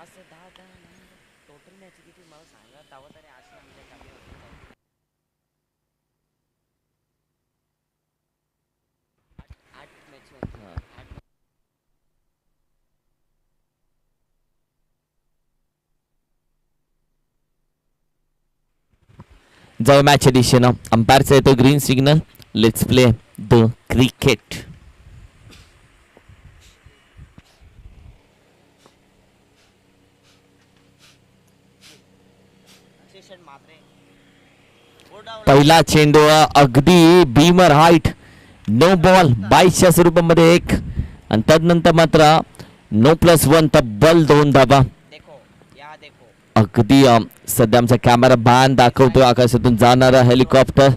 असं दहा दहा टोटल मॅच किती? मला सांगा. तरी आमच्या कमी होते. आठ मॅच आठ मॅच दिशेनं अंपायरचा येतो green signal let's play the cricket पहिला चेंडू अगदी भीमर हाईट नो बॉल बाईसच्या स्वरूपामध्ये एक. आणि तदनंतर मात्र नो प्लस वन तब्बल दोन धाबा अगदी सध्या आमचा कॅमेरा बाण दाखवतो आकाशातून जाणारा हेलिकॉप्टर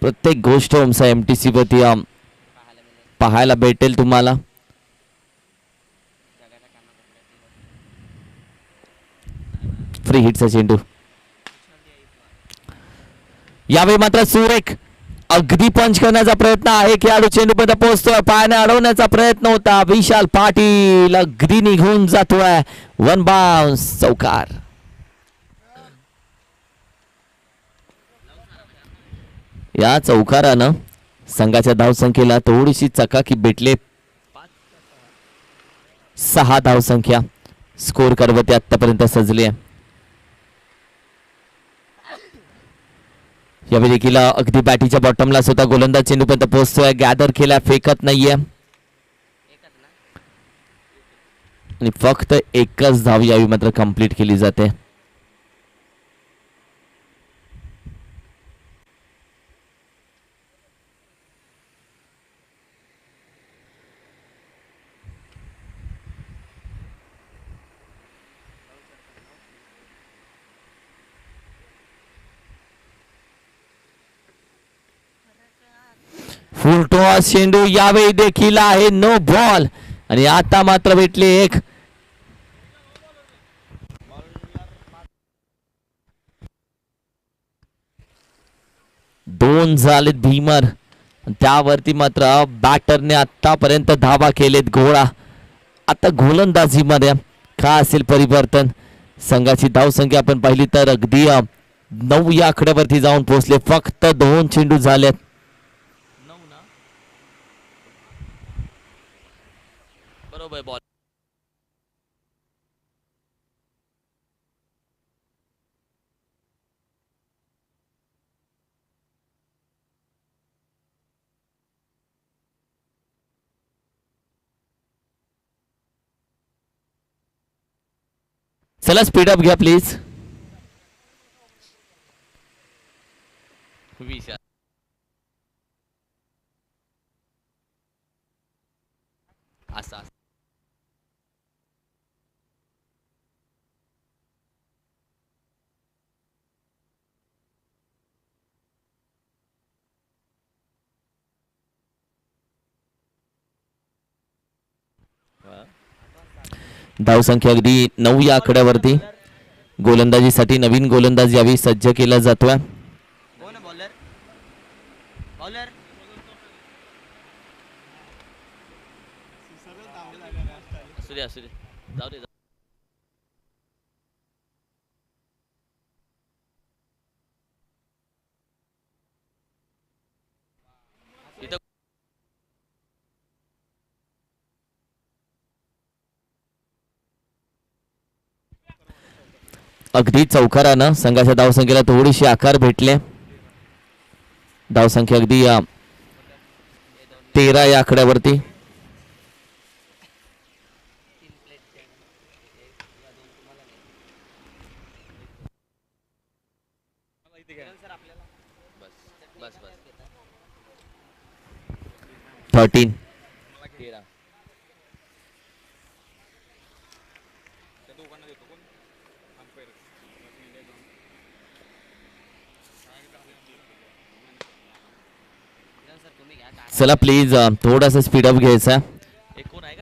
प्रत्येक गोष्ट आमचा एम टी सी वरती पाहायला भेटेल तुम्हाला. फ्री हिटचा चेंडू. यावेळी मात्र सुरेख अगदी पंच करण्याचा प्रयत्न आहे. खेळाडू चेंडूपर्यंत पोहोचतोय. पायाने अडवण्याचा प्रयत्न होता. विशाल पाटील अगदी निघून जातोय. वन बाउन्स चौकार. या चौकारानं संघाच्या धावसंख्येला थोडीशी चकाकी भेटले. सहा धावसंख्या स्कोर करवते आतापर्यंत सजली आहे. यावेळी देखील अगदी बॅटीच्या बॉटमला सुद्धा गोलंदाज चेंडूपर्यंत पोहोचतोय. गॅदर केला फेकत नाहीये. आणि फक्त एकच धाव यावी मात्र कंप्लीट केली जाते. फुलटॉस चेंडू यावेळी देखील आहे. नो बॉल आणि आता मात्र भेटले एक. दोन झालेत भीमर. त्यावरती मात्र बॅटरने आतापर्यंत धाबा केलेत घोळा आता गोलंदाजीमध्ये काय असेल परिवर्तन? संघाची धावसंख्या आपण पाहिली तर अगदी नऊ या आकड्यावरती जाऊन पोहोचले. फक्त दोन चेंडू झालेत नऊ ना बरोबर बॉल चला स्पीड अप घ्या प्लीज विशाल असा धावसंख्या अगदी नऊ या आकड्यावरती. गोलंदाजीसाठी नवीन गोलंदाज यावी सज्ज केला जातोय. असू दे असू दे जाऊ दे जाऊ इथं अगदी चौकारानं संघाच्या धावसंख्येला थोडीशी आकार भेटले. धावसंख्या अगदी या तेरा या आकड्यावरती. थर्टीन चला प्लीज थोडासा स्पीडअप घ्यायचा एक कोण आहे का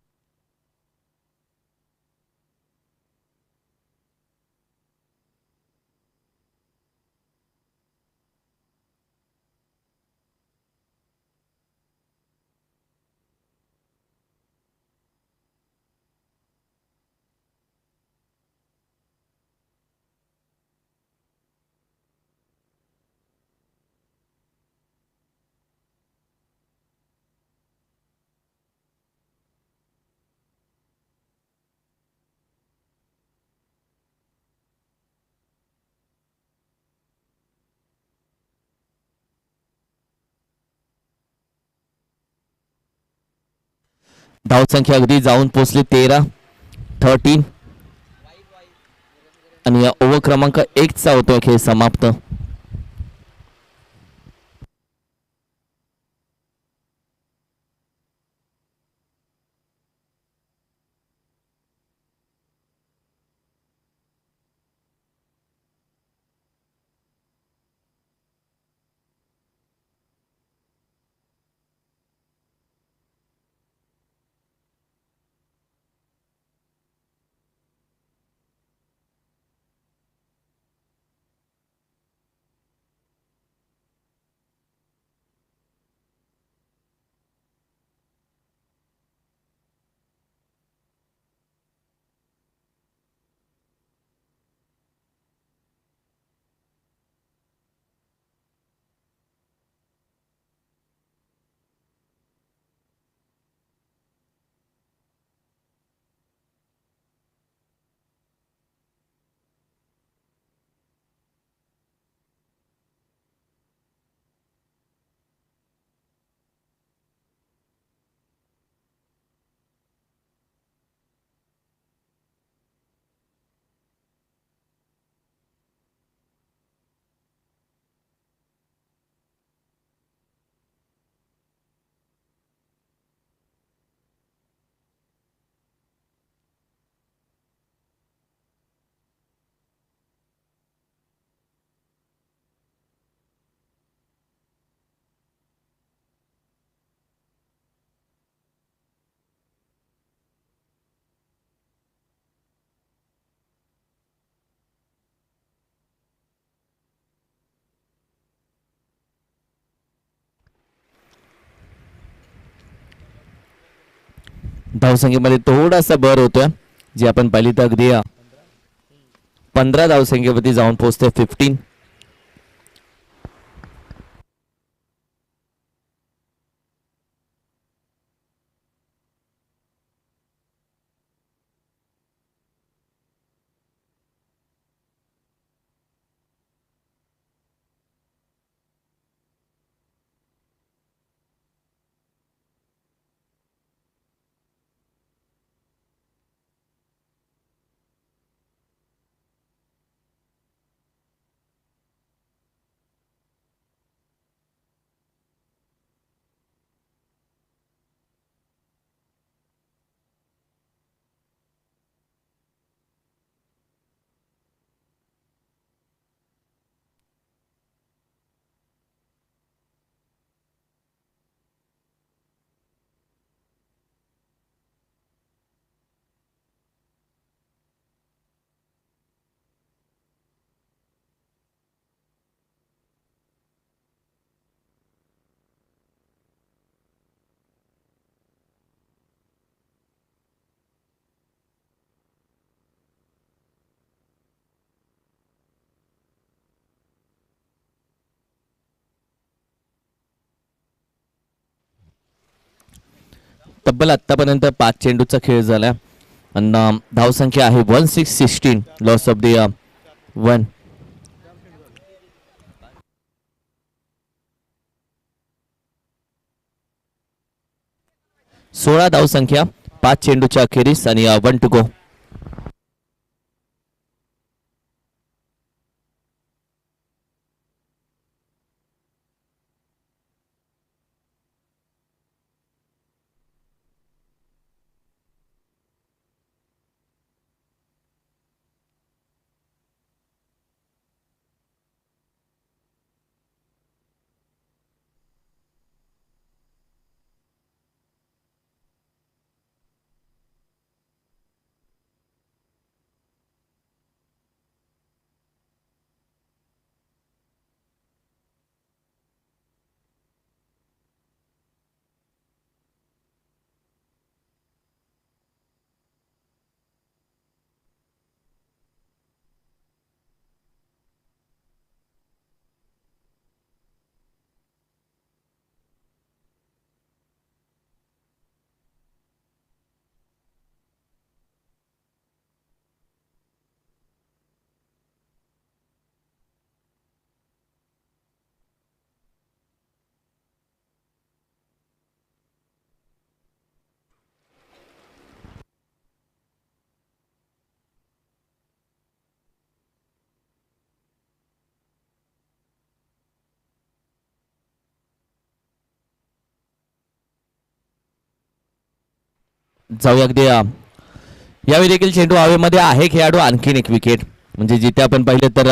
धावसंख्या अगदी जाऊन पोचली तेरा थर्टीन आणि या ओव्हर क्रमांक एकचा होतो खेळ समाप्त. धावसंख्येमध्ये थोडासा भर होतोय जी आपण पाहिली तर अगदी पंधरा धावसंख्येवरती जाऊन पोहोचते फिफ्टीन तब्बल आतापर्यंत पाच चेंडूचा खेळ झाला. आणि धावसंख्या आहे one six sixteen. Loss of the one सोळा धावसंख्या पाच चेंडूच्या अखेरीस आणि वन टू गो जाऊया अगदी यावेळी देखील चेंडू हवेमध्ये आहे खेळाडू आणखीन एक विकेट म्हणजे जिथे आपण पाहिले तर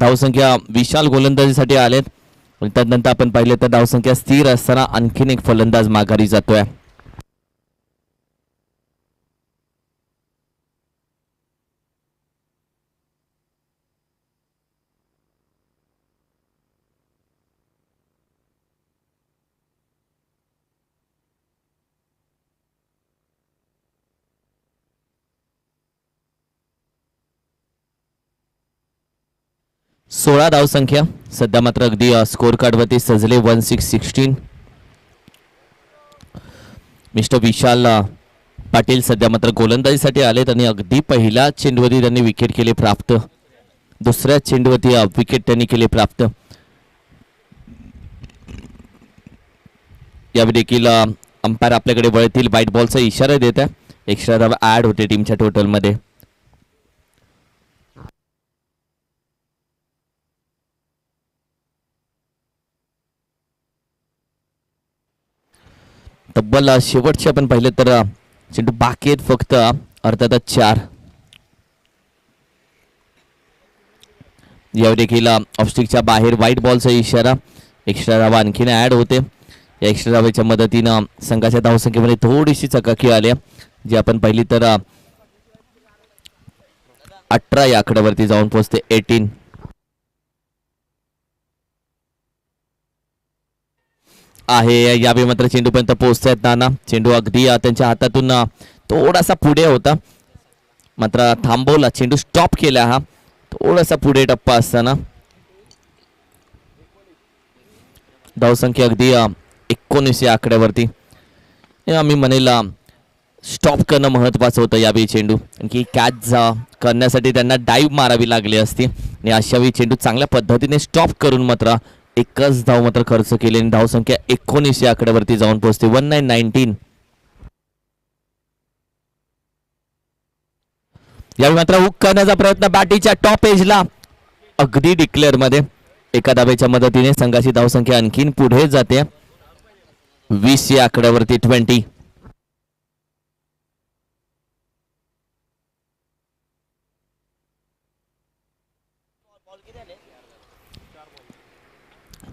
धावसंख्या विशाल गोलंदाजीसाठी आलेत. त्यानंतर आपण पाहिले तर धावसंख्या स्थिर असताना आणखीन एक फलंदाज माघारी जातोय. सोळा धावसंख्या सध्या मात्र अगदी स्कोर कार्डवरती सजले one six sixteen mister Vishal Patil सध्या मात्र गोलंदाजीसाठी आलेत आणि अगदी पहिल्या चेंडूवरती त्यांनी विकेट केले प्राप्त. दुसऱ्या चेंडूवरती विकेट त्यांनी केले प्राप्त. यावेळी देखील अंपायर आपल्याकडे वळतील. व्हाईट बॉलचा इशारा देत आहे. एक्स्ट्रा धाव ॲड होते टीमच्या टोटलमध्ये तब्बल शेवटचे आपण पाहिले तर चेंडू बाकी आहेत फक्त अर्थातच चार. यावर देखील ऑफस्टिकच्या बाहेर व्हाईट बॉलचा इशारा एक्स्ट्रा धावा आणखीन ॲड होते. या एक्स्ट्रा धावेच्या मदतीनं संघाच्या धावसंख्येमध्ये थोडीशी चकाकी आली. जी आपण पाहिली तर अठरा या आकड्यावरती जाऊन पोहोचते एटीन आहे. यावेळी मात्र चेंडूपर्यंत पोहोचतायत नाना. चेंडू अगदी त्यांच्या हातातून थोडासा पुढे होता. मात्र थांबवला. चेंडू स्टॉप केला हा. थोडासा पुढे टप्पा असताना. धावसंख्या अगदी एकोणीस या आकड्यावरती. आम्ही म्हणेल स्टॉप करणं महत्त्वाचं होतं यावेळी चेंडू. आणखी कॅच करण्यासाठी त्यांना डाईव्ह मारावी लागली असती. आणि अशा वेळी चेंडू चांगल्या पद्धतीने स्टॉप करून मात्र एकच धाव मात्र खर्च केली आणि धावसंख्या एकोणीस या आकड्यावरती जाऊन पोहोचते. वन नाईन नाईन्टीन यावेळी मात्र हुक करण्याचा प्रयत्न बॅटीच्या टॉप एजला अगदी डिक्लेअरमध्ये एका धाब्याच्या मदतीने संघाची धावसंख्या आणखीन पुढे जाते. वीस या आकड्यावरती ट्वेंटी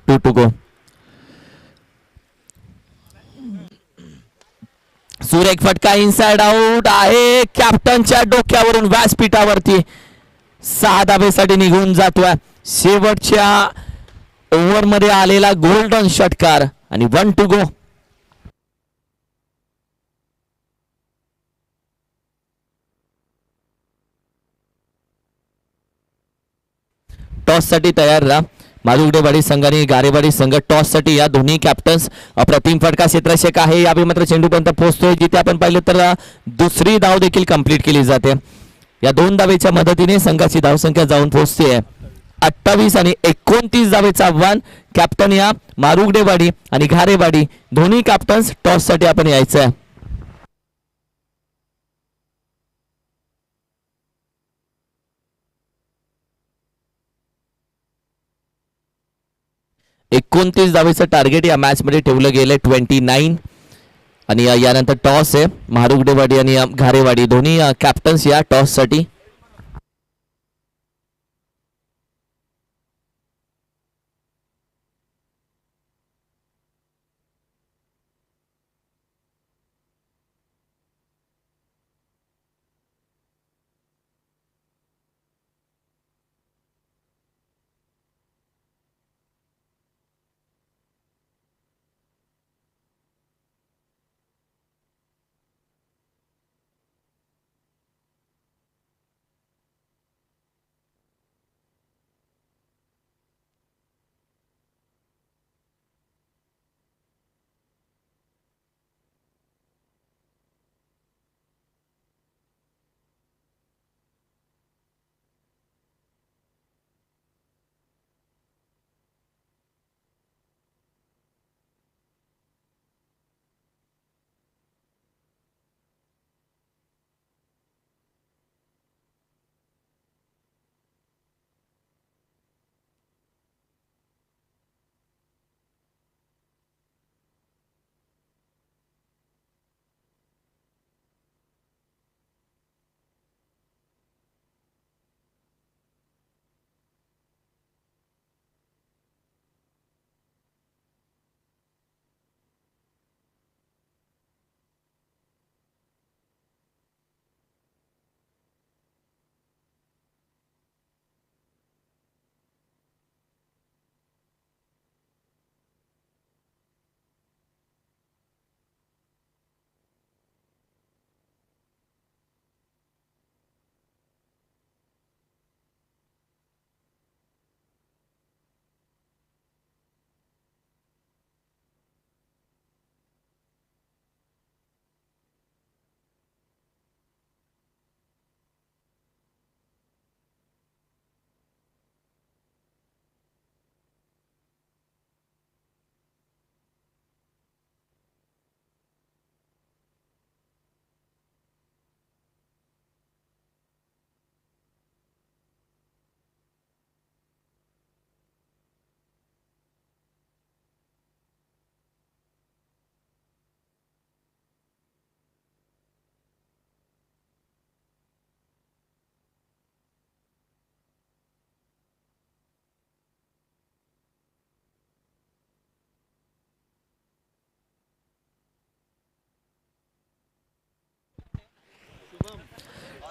टू टू गो सुरेख फटका इनसाइड आउट आहे. कॅप्टनच्या डोक्यावरून व्यासपीठावरती सहा धाबेसाठी निघून जातोय. शेवटच्या ओव्हरमध्ये आलेला गोल्डन षटकार आणि वन टू गो टॉससाठी तयार राहा. माधुगडेवाडी संघ आणि गारेवाडी संघ टॉससाठी या दोन्ही कॅप्टन्स अप्रतिम फटका क्षेत्रक्षक आहे. यावेळी मात्र चेंडूपर्यंत पोहोचतोय. जिथे आपण पाहिलं तर दुसरी धाव देखील कंप्लीट केली जाते. या दोन धावेच्या मदतीने संघाची धावसंख्या जाऊन पोहोचते अठ्ठावीस आणि एकोणतीस धावेचं आव्हान कॅप्टन या मारुगडेवाडी आणि घारेवाडी दोन्ही कॅप्टन्स टॉससाठी आपण यायचं आहे एकोणतीस धावेचं टार्गेट या मॅचमध्ये ठेवलं ठेवलं आहे ट्वेंटी नाईन आणि यानंतर टॉस आहे. महारुगडेवाडी आणि घारेवाडी दोन्ही कॅप्टन्स या टॉससाठी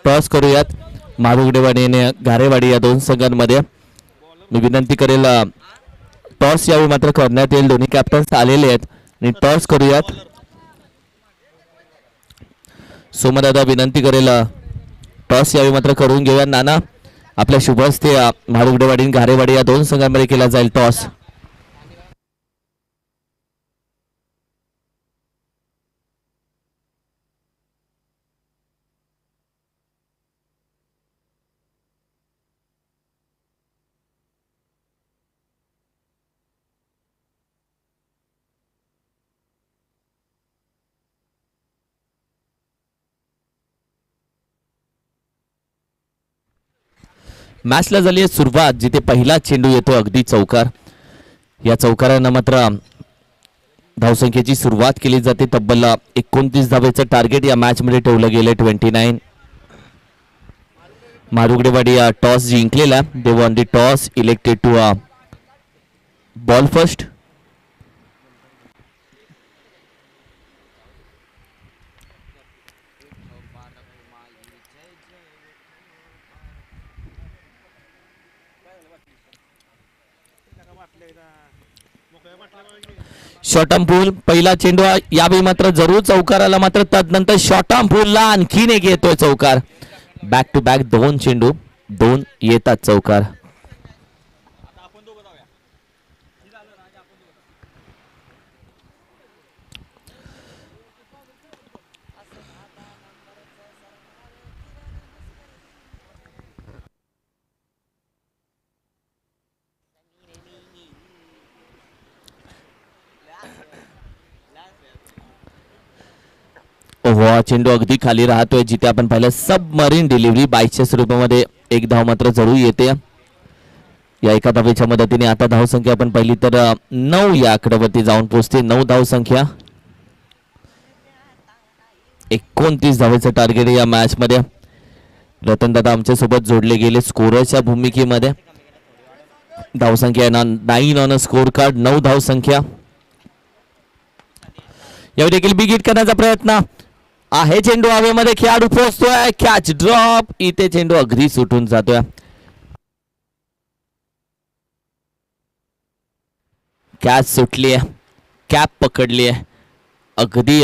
टॉस करूयात. मारुगडेवाडी आणि घारेवाडी या दोन संघांमध्ये. मी विनंती करेल टॉस यावेळी मात्र करण्यात येईल. दोन्ही कॅप्टन्स आलेले आहेत. आणि टॉस करूयात. सोमदादा विनंती करेल टॉस यावेळी मात्र करून घेऊया. नाना आपल्या शुभ हस्ते अ, मारुगडेवाडी आणि घारेवाडी या दोन संघांमध्ये केला जाईल टॉस. मॅचला झाली आहे सुरुवात जिथे पहिला चेंडू येतो अगदी चौकार. या चौकारानं मात्र धावसंख्येची सुरुवात केली जाते. तब्बल एकोणतीस धावेचं टार्गेट या मॅचमध्ये ठेवलं गेलं ट्वेंटी नाईन मारुगडेवाडी टॉस जिंकलेला they won the toss elected to bowl first short arm pull पहिला चेंडू यावेळी मात्र जरूर चौकाराला मात्र तदनंतर शॉर्टम पूलला आणखीन एक येतोय चौकार. बॅक टू बॅक दोन चेंडू दोन येतात चौकार. ओव्हा चेंडू अगदी खाली राहतोय जिथे आपण पाहिलं सबमरीन डिलिव्हरी बाईकच्या स्वरूपामध्ये एक धाव मात्र जरूर येते. या एका धावेच्या मदतीने आता धावसंख्या आपण पाहिली तर नऊ या आकड्यावरती जाऊन पोहोचते. नऊ धावसंख्या एकोणतीस धावेचं टार्गेट या मॅच मध्ये रतन दादा आमच्यासोबत जोडले गेले स्कोरच्या भूमिकेमध्ये. धावसंख्या nine on a score card नऊ धावसंख्या यावेळी देखील बिगीट करण्याचा प्रयत्न. आहे चेंडू हवेमध्ये खेळाडू पोहोचतोय. कॅच ड्रॉप इथे चेंडू अगदी सुटून जातोय. कॅच सुटली आहे कॅप पकडली आहे अगदी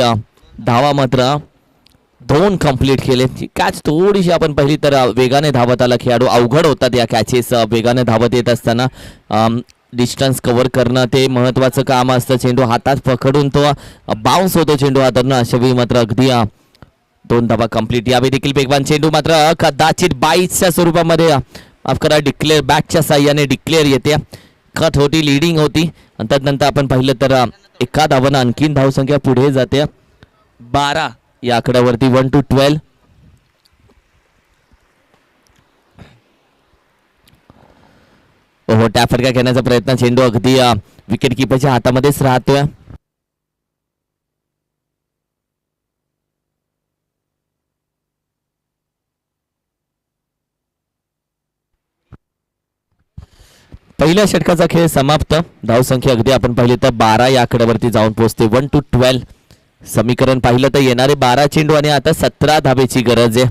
धावा मात्र दोन कंप्लीट केले. कॅच थोडीशी आपण पहिली तर वेगाने धावत आला खेळाडू. अवघड होतात या कॅचेस वेगाने धावत येत असताना. डिस्टन्स कव्हर करणं ते महत्वाचं काम असतं. चेंडू हातात पकडून तो बाउन्स होतो चेंडू हातातनं. अशावेळी मात्र अगदी दोन धबा कंप्लीट यावेळी देखील पेगवान चेंडू मात्र कदाचित बाईसच्या स्वरूपामध्ये अफकरा डिक्लेअर बॅटच्या साह्याने डिक्लेअर येते. कट होती लिडिंग होती. आणि त्यानंतर आपण पाहिलं तर एका धावानं आणखीन धावसंख्या पुढे जाते. बारा या आकड्यावरती वन टू ट्वेल्व हो त्या फटका घेण्याचा प्रयत्न चेंडू अगदी विकेट किपरच्या हातामध्येच राहतोय. पहिल्या षटकाचा खेळ समाप्त. धावसंख्या अगदी आपण पाहिली तर बारा या आकड्यावरती जाऊन पोहोचते. वन टू ट्वेल्व समीकरण पाहिलं तर येणारे बारा चेंडू आणि आता सतरा धाबेची गरज आहे.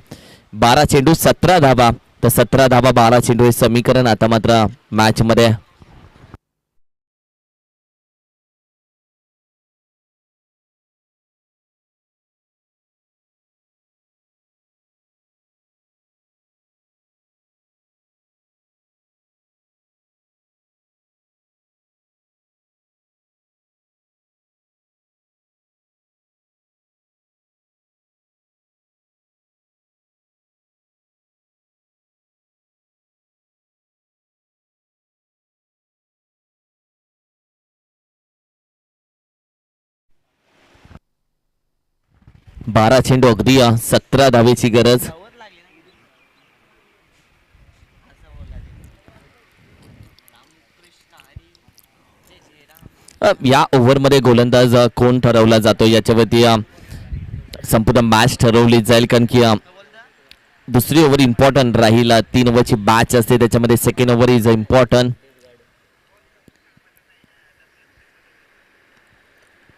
बारा चेंडू सतरा धाबा तर सतरा धाबा बारा चेंडू हे समीकरण आता मात्र मॅच बारा चेंडू अगदी या सतरा धावेची गरज. या ओव्हरमध्ये गोलंदाज कोण ठरवला जातो? याच्यावरती संपूर्ण मॅच ठरवली जाईल कारण की दुसरी ओव्हर इम्पॉर्टंट राहील. तीन ओव्हरची बॅच असते त्याच्यामध्ये second over is important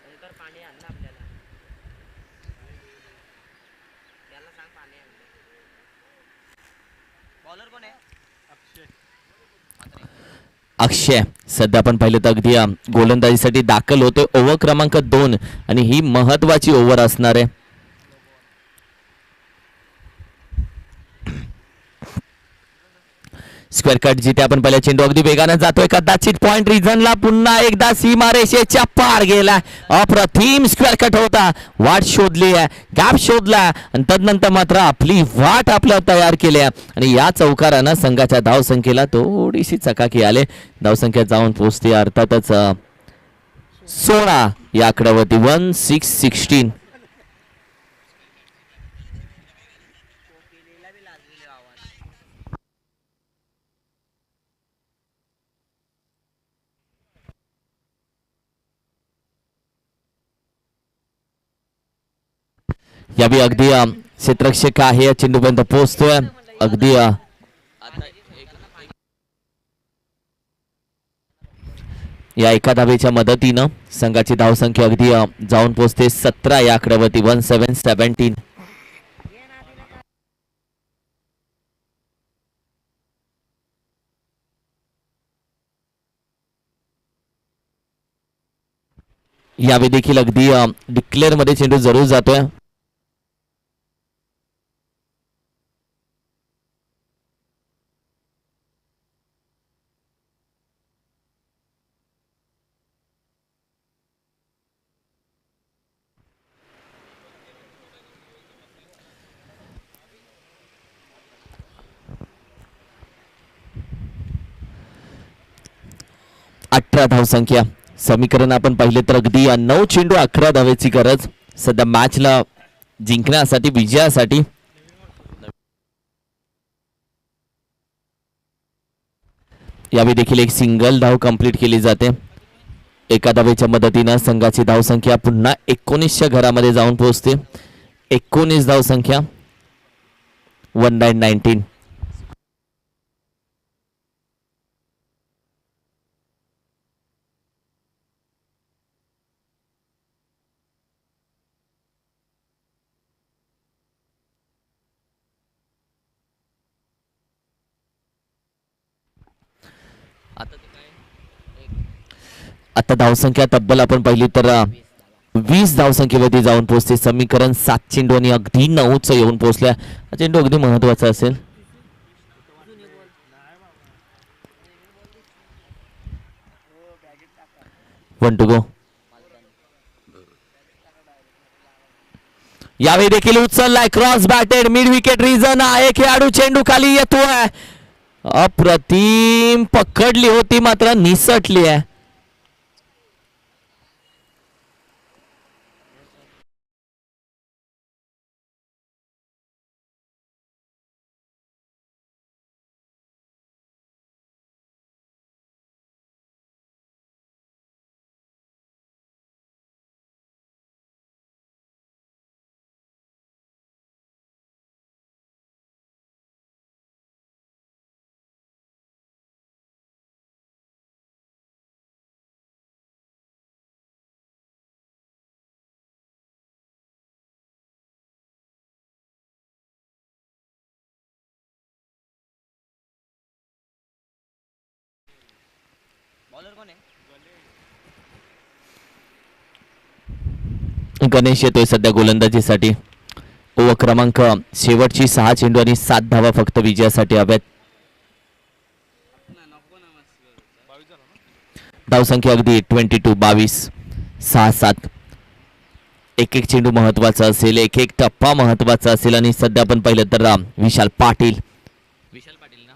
Omkar पाणी आण ना आपल्याला त्याला सांग पाणी आणलं बॉलर कोण आहे अक्षय. सध्या आपण पाहिलं तर अगदी गोलंदाजीसाठी दाखल होतोय. ओव्हर क्रमांक दोन. आणि ही महत्वाची ओव्हर असणार आहे. स्क्वेअर कट जिथे आपण पहिल्या चेंडू अगदी वेगाने जातोय. कदाचित पॉईंट रिझनला पुन्हा एकदा सीमारेषेच्या पार गेला अप्रतिम स्क्वेअर कट होता. वाट शोधली आहे. गॅप शोधला. आणि तदनंतर मात्र आपली वाट आपल्या तयार केली आहे. आणि या चौकारानं संघाच्या धावसंख्येला थोडीशी चकाकी आले. धावसंख्या जाऊन पोचते अर्थातच सोळा या आकड्यावरती. वन सिक्स सिक्स्टीन यावेळी अगदी क्षेत्रक्षक आहे या चेंडूपर्यंत पोहोचतोय. अगदी या एका धावेच्या मदतीनं संघाची धावसंख्या अगदी जाऊन पोहोचते. सतरा या आकड्यावरती वन सेवन सेव्हन्टीन यावेळी देखील अगदी डिक्लेअरमध्ये चेंडू जरूर जातोय. अठरा धावसंख्या. समीकरण आपण पाहिले तर अगदी नऊ चेंडू अकरा धावेची गरज. सध्या मॅचला जिंकण्यासाठी विजयासाठी. यावेळी देखील एक सिंगल धाव कंप्लीट केली जाते. एका धावेच्या मदतीनं संघाची धावसंख्या पुन्हा एकोणीसच्या घरामध्ये जाऊन पोहोचते. एकोणीस धावसंख्या. वन नाईन नाईन्टीन आता धावसंख्या तब्बल आपण पाहिली तर वीस धावसंख्येवरती जाऊन पोहोचते. समीकरण सात चेंडू आणि अगदी नऊच येऊन पोहोचल्या. हा चेंडू अगदी महत्त्वाचा असेल. वन टू गो यावेळी देखील उचललाय. Cross batted mid wicket reason आहे खेळाडू चेंडू खाली येतोय. अप्रतिम पकडली होती मात्र निसटली आहे. बॉलर कोण आहे गणेश येतोय सध्या गोलंदाजीसाठी. ओव्हर क्रमांक शेवटची सहा चेंडू आणि सात धावा फक्त विजयासाठी हव्यात धावसंख्या अगदी ट्वेंटी टू बावीस सहा सात. एक एक चेंडू महत्त्वाचा असेल एक एक टप्पा महत्त्वाचा असेल आणि सध्या आपण पाहिलं तर विशाल पाटील विशाल पाटील ना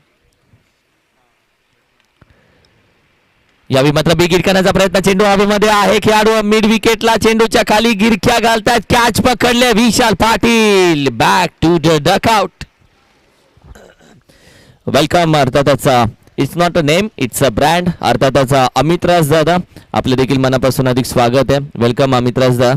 यावेळी मात्र बिगिर करण्याचा प्रयत्न चेंडू हवेमध्ये आहे. खेळाडू मिड विकेटला चेंडूच्या खाली गिरख्या घालतात. कॅच पकडले Vishal Patil. Back to the dugout welcome अर्थातच it's not a name it's a brand अर्थातच अमित दादा. आपले देखील मनापासून अधिक स्वागत आहे. वेलकम अमित दादा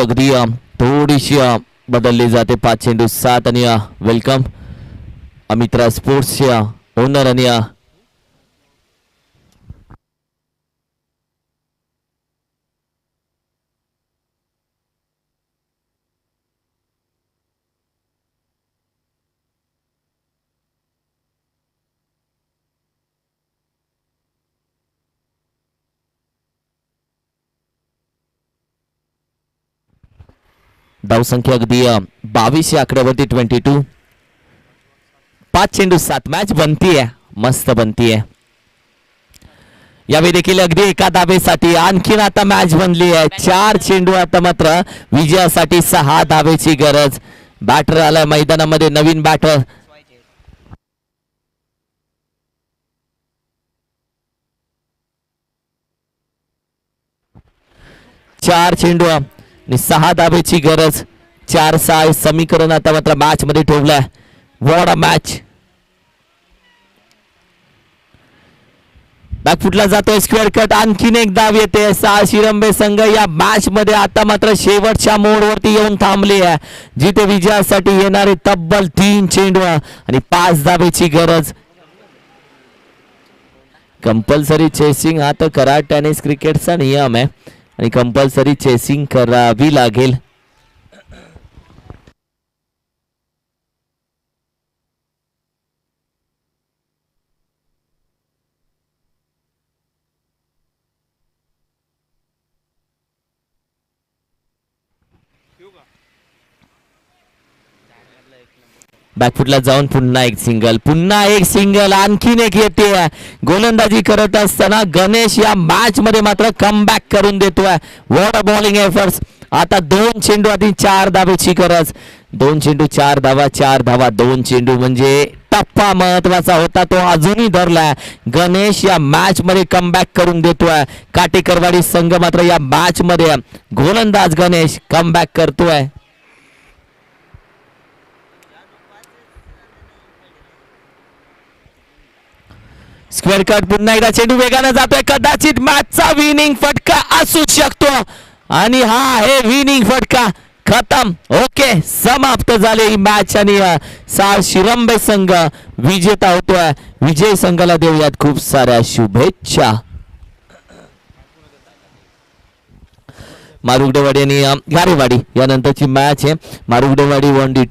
अगदी थोडीशी बदलली जाते. पाच चेंडू सात आणि वेलकम अमित्रा स्पोर्ट्सच्या ओनर आणि धावसंख्या अगदी बावीसशे आकड्यावरती ट्वेंटी टू पाच चेंडू सात मॅच बनतीये मस्त बनतीये. यावेळी देखील अगदी एका धावेसाठी आणखीन आता मॅच बनली आहे. चार चेंडू आता मात्र विजयासाठी सहा धावेची गरज. बॅटर आलाय मैदानामध्ये नवीन बॅटर चार चेंडू आणि सहा दाब्याची गरज. चार सहा समीकरण आता मात्र मॅच मध्ये ठेवलंय. वॉड अ मॅच बॅकफुटला जातोय स्क्वेअर कट आणखीन एक धाव येते. सहा शिरंबे संघ या मॅच मध्ये आता मात्र शेवटच्या मोडवरती येऊन थांबले आहे. जिथे विजयासाठी येणारे तब्बल तीन चेंडू आणि पाच धावेची गरज. कंपल्सरी चेसिंग हा तर कराड टेनिस क्रिकेटचा नियम आहे. आणि कंपल्सरी चेसिंग करावी लागेल. बॅकफुटला जाऊन पुन्हा एक सिंगल पुन्हा एक सिंगल आणखीन एक येते गोलंदाजी करत असताना गणेश या मॅच मध्ये मात्र कम बॅक करून देतोय. वॉट अ बॉलिंग एफर्ट्स आता दोन चेंडू आधी चार धावेची गरज. दोन चेंडू चार धावा चार धावा. दोन चेंडू म्हणजे टप्पा महत्त्वाचा होता तो अजूनही धरलाय. गणेश या मॅच मध्ये कम बॅक करून देतोय. काटेकरवाडी संघ मात्र या मॅच मध्ये गोलंदाज गणेश कम बॅक करतोय. स्क्वेअर कट पुन्हा एकदा चेंडू वेगाने जातोय. कदाचित मॅचचा विनिंग फटका असू शकतो. आणि हा आहे विनिंग फटका. खतम. ओके. समाप्त झाले ही मॅच आणि सा शिरंबे संघ विजेता होतोय. विजय संघाला देऊयात खूप साऱ्या शुभेच्छा. मारुगडेवाडी आणि गारेवाडी. यानंतरची मॅच आहे. मारुगडेवाडी वन डी